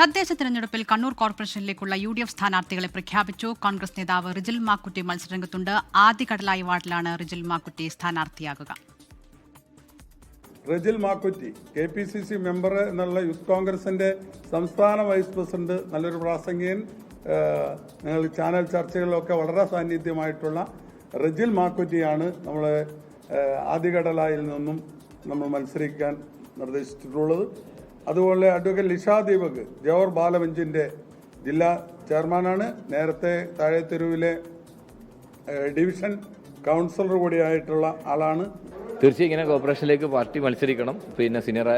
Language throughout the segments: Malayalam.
തദ്ദേശ തെരഞ്ഞെടുപ്പിൽ കണ്ണൂർ കോർപ്പറേഷനിലേക്കുള്ള യു ഡി എഫ് സ്ഥാനാർത്ഥികളെ പ്രഖ്യാപിച്ചു. കോൺഗ്രസ് നേതാവ് റിജിൽ മാക്കുട്ടി മത്സരരംഗത്തുണ്ട്. ആദ്യകടലായി വാർഡിലാണ് Rijil Makkutty സ്ഥാനാർത്ഥിയാകുക. Rijil Makkutty K P C C member എന്നുള്ള യൂത്ത് കോൺഗ്രസിന്റെ സംസ്ഥാന വൈസ് പ്രസിഡന്റ് നല്ലൊരു പ്രാസംഗികൻ ഞങ്ങൾ ചാനൽ ചർച്ചകളിലൊക്കെ വളരെ സാന്നിധ്യമായിട്ടുള്ള റജിൽ മാക്കുറ്റിയാണ് നമ്മൾ ആദ്യകടലായിൽ നിന്നും നമ്മൾ മത്സരിക്കാൻ നിർദ്ദേശിച്ചിട്ടുള്ളത്. അതുപോലെ അഡ്വക്കേറ്റ് ലിഷ ദീപക് ജവഹർ ബാലവഞ്ചിന്റെ ജില്ലാ ചെയർമാനാണ്. നേരത്തെ താഴെത്തെരുവിലെ ഡിവിഷൻ കൗൺസിലർ കൂടിയായിട്ടുള്ള ആളാണ്. തീർച്ചയായും ഇങ്ങനെ കോർപ്പറേഷനിലേക്ക് പാർട്ടി മത്സരിക്കണം. പിന്നെ സീനിയർ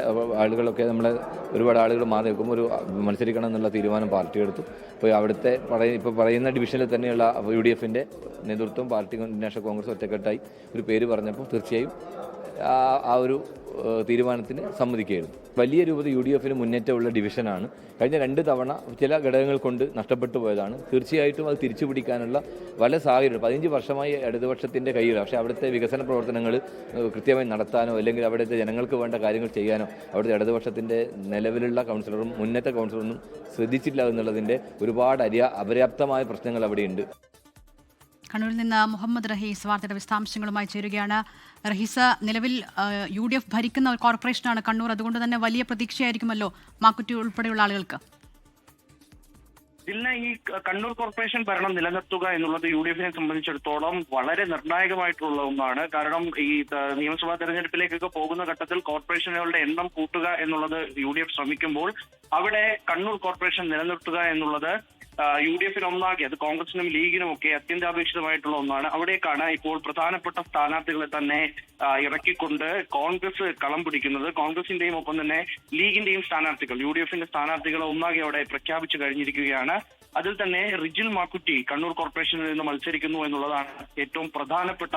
ആളുകളൊക്കെ നമ്മളെ ഒരുപാട് ആളുകൾ മാറി നിൽക്കുമ്പോൾ ഒരു മത്സരിക്കണം എന്നുള്ള തീരുമാനം പാർട്ടി എടുത്തു. അപ്പോൾ അവിടുത്തെ പറയ ഇപ്പോൾ പറയുന്ന ഡിവിഷനിൽ തന്നെയുള്ള യു ഡി എഫിന്റെ നേതൃത്വം പാർട്ടി നാഷണൽ കോൺഗ്രസ് ഒറ്റക്കെട്ടായി ഒരു പേര് പറഞ്ഞപ്പോൾ തീർച്ചയായും ആ ഒരു തീരുമാനത്തിന് സമ്മതിക്കുകയായിരുന്നു. വലിയ രൂപത്തിൽ യു ഡി എഫിന് മുന്നേറ്റമുള്ള ഡിവിഷനാണ്. കഴിഞ്ഞ രണ്ട് തവണ ചില ഘടകങ്ങൾ കൊണ്ട് നഷ്ടപ്പെട്ടു പോയതാണ്. തീർച്ചയായിട്ടും അത് തിരിച്ചു പിടിക്കാനുള്ള പല സാഹചര്യം പതിനഞ്ച് വർഷമായി ഇടതുപക്ഷത്തിന്റെ കയ്യിലാണ്. പക്ഷേ അവിടുത്തെ വികസന പ്രവർത്തനങ്ങൾ കൃത്യമായി നടത്താനോ അല്ലെങ്കിൽ അവിടുത്തെ ജനങ്ങൾക്ക് വേണ്ട കാര്യങ്ങൾ ചെയ്യാനോ അവിടുത്തെ ഇടതുപക്ഷത്തിന്റെ നിലവിലുള്ള കൗൺസിലറും മുന്നേറ്റ കൗൺസിലറൊന്നും ശ്രദ്ധിച്ചില്ല എന്നുള്ളതിന്റെ ഒരുപാട് അരിയ അപര്യാപ്തമായ പ്രശ്നങ്ങൾ അവിടെയുണ്ട്. കണ്ണൂരിൽ നിന്ന് മുഹമ്മദ് റഹീസ് വാർത്തയുടെ വിശദാംശങ്ങളുമായി ചേരുകയാണ്. റഹീസ നിലവിൽ യു ഡി എഫ് ഭരിക്കുന്ന ഒരു കോർപ്പറേഷനാണ് കണ്ണൂർ. അതുകൊണ്ട് തന്നെ വലിയ പ്രതീക്ഷയായിരിക്കുമല്ലോ മാക്കുറ്റി ഉൾപ്പെടെയുള്ള ആളുകൾക്ക്? പിന്നെ ഈ കണ്ണൂർ കോർപ്പറേഷൻ ഭരണം നിലനിർത്തുക എന്നുള്ളത് യു ഡി എഫിനെ സംബന്ധിച്ചിടത്തോളം വളരെ നിർണായകമായിട്ടുള്ള ഒന്നാണ് കാരണം ഈ നിയമസഭാ തെരഞ്ഞെടുപ്പിലേക്കൊക്കെ പോകുന്ന ഘട്ടത്തിൽ കോർപ്പറേഷനുകളുടെ എണ്ണം കൂട്ടുക എന്നുള്ളത് യു ഡി എഫ് ശ്രമിക്കുമ്പോൾ അവിടെ കണ്ണൂർ കോർപ്പറേഷൻ നിലനിർത്തുക എന്നുള്ളത് യു ഡി എഫിന് ഒന്നാകെ അത് കോൺഗ്രസിനും ലീഗിനും ഒക്കെ അത്യന്താപേക്ഷിതമായിട്ടുള്ള ഒന്നാണ്. അവിടേക്കാണ് ഇപ്പോൾ പ്രധാനപ്പെട്ട സ്ഥാനാർത്ഥികളെ തന്നെ ഇറക്കിക്കൊണ്ട് കോൺഗ്രസ് കളം പിടിക്കുന്നത്. കോൺഗ്രസിന്റെയും ഒപ്പം തന്നെ ലീഗിന്റെയും സ്ഥാനാർത്ഥികൾ യു ഡി എഫിന്റെ സ്ഥാനാർത്ഥികളെ ഒന്നാകെ അവിടെ പ്രഖ്യാപിച്ചു കഴിഞ്ഞിരിക്കുകയാണ്. അതിൽ തന്നെ റിജിൽ മാക്കുറ്റി കണ്ണൂർ കോർപ്പറേഷനിൽ നിന്ന് മത്സരിക്കുന്നു എന്നുള്ളതാണ് ഏറ്റവും പ്രധാനപ്പെട്ട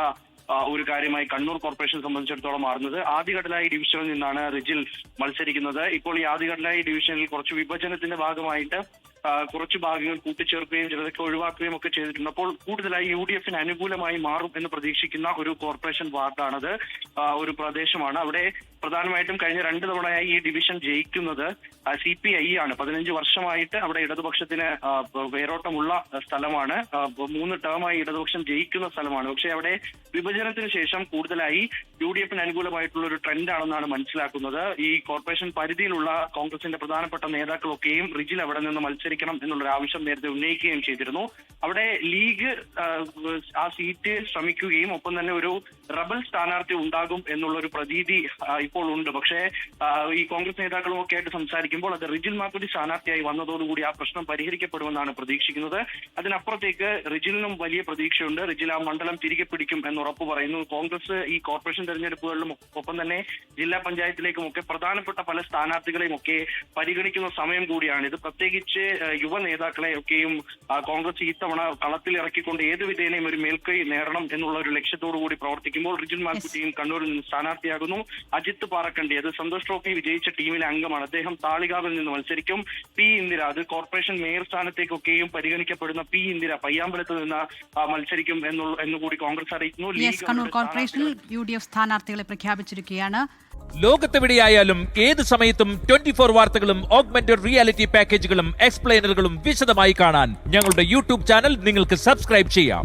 ഒരു കാര്യമായി കണ്ണൂർ കോർപ്പറേഷൻ സംബന്ധിച്ചിടത്തോളം മാറുന്നത്. ആദ്യഘടലായി ഡിവിഷനിൽ നിന്നാണ് റിജിൽ മത്സരിക്കുന്നത്. ഇപ്പോൾ ഈ ആദ്യഘടലായി ഡിവിഷനിൽ കുറച്ച് വിഭജനത്തിന്റെ ഭാഗമായിട്ട് കുറച്ച് ഭാഗങ്ങൾ കൂട്ടിച്ചേർക്കുകയും ചിലതൊക്കെ ഒഴിവാക്കുകയും ഒക്കെ ചെയ്തിട്ടുണ്ട്. അപ്പോൾ കൂടുതലായി യു ഡി എഫിന് അനുകൂലമായി മാറും എന്ന് പ്രതീക്ഷിക്കുന്ന ഒരു കോർപ്പറേഷൻ വാർഡാണത്. ഒരു പ്രദേശമാണ്. അവിടെ പ്രധാനമായിട്ടും കഴിഞ്ഞ രണ്ട് തവണയായി ഈ ഡിവിഷൻ ജയിക്കുന്നത് സി പി ഐ ആണ്. പതിനഞ്ച് വർഷമായിട്ട് അവിടെ ഇടതുപക്ഷത്തിന് വേരോട്ടമുള്ള സ്ഥലമാണ്. മൂന്ന് ടേമായി ഇടതുപക്ഷം ജയിക്കുന്ന സ്ഥലമാണ്. പക്ഷെ അവിടെ വിഭജനത്തിന് ശേഷം കൂടുതലായി യു ഡി എഫിന് അനുകൂലമായിട്ടുള്ള ഒരു ട്രെൻഡാണെന്നാണ് മനസ്സിലാക്കുന്നത്. ഈ കോർപ്പറേഷൻ പരിധിയിലുള്ള കോൺഗ്രസിന്റെ പ്രധാനപ്പെട്ട നേതാക്കളൊക്കെയും റിജിൽ അവിടെ നിന്ന് മത്സരിക്കണം എന്നുള്ളൊരു ആവശ്യം നേരത്തെ ഉന്നയിക്കുകയും ചെയ്തിരുന്നു. അവിടെ ലീഗ് ആ, സീറ്റ് ശ്രമിക്കുകയും ഒപ്പം തന്നെ ഒരു റബൽ സ്ഥാനാർത്ഥി ഉണ്ടാകും എന്നുള്ളൊരു പ്രതീതി ഇപ്പോൾ ഉണ്ട് പക്ഷേ ഈ കോൺഗ്രസ് നേതാക്കളും ഒക്കെ ആയിട്ട് സംസാരിക്കുമ്പോൾ അത് റിജിൽ മാക്കുടി സ്ഥാനാർത്ഥിയായി വന്നതോടുകൂടി ആ പ്രശ്നം പരിഹരിക്കപ്പെടുമെന്നാണ് പ്രതീക്ഷിക്കുന്നത്. അതിനപ്പുറത്തേക്ക് റിജിലിനും വലിയ പ്രതീക്ഷയുണ്ട്. റിജിൽ ആ മണ്ഡലം തിരികെ പിടിക്കും എന്ന് ഉറപ്പ് പറയുന്നു. കോൺഗ്രസ് ഈ കോർപ്പറേഷൻ തെരഞ്ഞെടുപ്പുകളിലും ഒപ്പം തന്നെ ജില്ലാ പഞ്ചായത്തിലേക്കും ഒക്കെ പ്രധാനപ്പെട്ട പല സ്ഥാനാർത്ഥികളെയും ഒക്കെ പരിഗണിക്കുന്ന സമയം കൂടിയാണ്. ഇത് പ്രത്യേകിച്ച് യുവ നേതാക്കളെ ഒക്കെയും കോൺഗ്രസ് ഇത്തവണ കളത്തിൽ ഇറക്കിക്കൊണ്ട് ഏത് വിധേനയും ഒരു മേൽക്കൈ നേടണം എന്നുള്ള ഒരു ലക്ഷ്യത്തോടു കൂടി പ്രവർത്തിക്കുമ്പോൾ റിജിൻ മാൽക്കുട്ടിയും കണ്ണൂരിൽ നിന്ന് സ്ഥാനാർത്ഥിയാകുന്നു. അജിത്ത് പാറക്കണ്ടി അത് സന്തോഷ് ട്രോഫി വിജയിച്ച ടീമിലെ അംഗമാണ്. അദ്ദേഹം താളികാവിൽ നിന്ന് മത്സരിക്കും. പി ഇന്ദിര അത് കോർപ്പറേഷൻ മേയർ സ്ഥാനത്തേക്കൊക്കെയും പരിഗണിക്കപ്പെടുന്ന പി ഇന്ദിര പയ്യാമ്പലത്ത് നിന്ന് മത്സരിക്കും എന്നുള്ള എന്നുകൂടി കോൺഗ്രസ് അറിയിക്കുന്നു. യെസ് ലീഗ് കണ്ണൂർ കോർപ്പറേഷനിൽ യു ഡി എഫ് സ്ഥാനാർത്ഥികളെ പ്രഖ്യാപിച്ചിരിക്കുകയാണ്. ലോകത്തെവിടെയായാലും ഏത് സമയത്തും ട്വന്റി ഫോർ വാർത്തകളും ഓഗ്മെന്റഡ് റിയാലിറ്റി പാക്കേജുകളും എക്സ്പ്ലെയിനറുകളും വിശദമായി കാണാൻ ഞങ്ങളുടെ യൂട്യൂബ് ചാനൽ നിങ്ങൾക്ക് സബ്സ്ക്രൈബ് ചെയ്യാം.